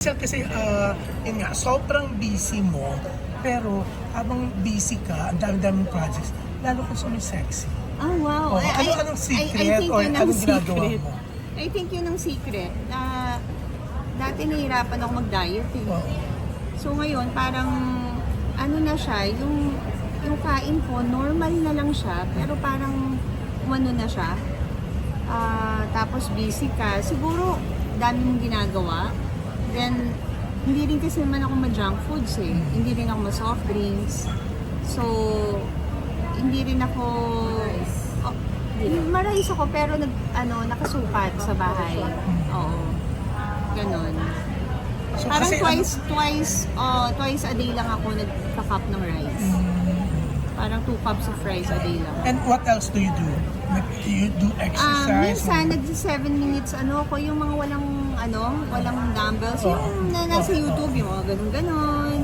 Sir, kasi ah, yun nga, sobrang busy mo, pero habang busy ka, ang dami-daming projects, lalo kang sumisexy. Ah, wow. Oh, I- ano- I- anong I- secret I, think or yun ang anong ginagawa secret. mo? I think yun ang secret. Na dati nahihirapan ako mag-diet eh. Oh, So ngayon, parang ano na siya, yung yung kain ko, normal na lang siya, pero parang umano na siya. Ah, tapos busy ka. Siguro, dami mong ginagawa. Then, hindi rin kasi naman ako ma-junk foods eh. Hindi rin ako ma-soft drinks. So, hindi rin ako... Oh, marais ako pero nag, ano, nakasukat sa bahay. Oo. Ganon. so Parang kasi, twice, twice, uh, twice a day lang ako nagka-cup ng rice. Parang two cups of rice a day lang. and what else do you do? Like, you do Um, exercise? minsan, nag 7 minutes, ano ako, yung mga walang, ano, walang dumbbells, Oh. yung na, nasa Oh. YouTube, yung mga ganun-ganon,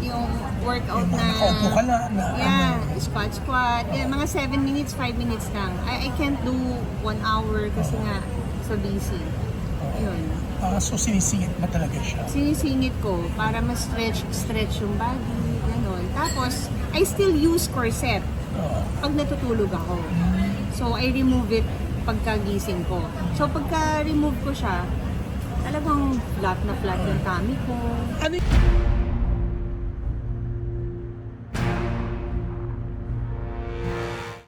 yung workout na, nakaupo ka na, na yeah, ano. squat, squat, yeah, mga 7 minutes, 5 minutes lang. I, I can't do 1 hour kasi nga, so busy. Yun. Ah, so sinisingit mo talaga siya. sinisingit ko para ma-stretch stretch yung body, gano'n. Tapos, I still use corset Oh. pag natutulog ako. So, I remove it pagkagising ko. So, pagka-remove ko siya, talagang flat na flat yung tummy ko. Ano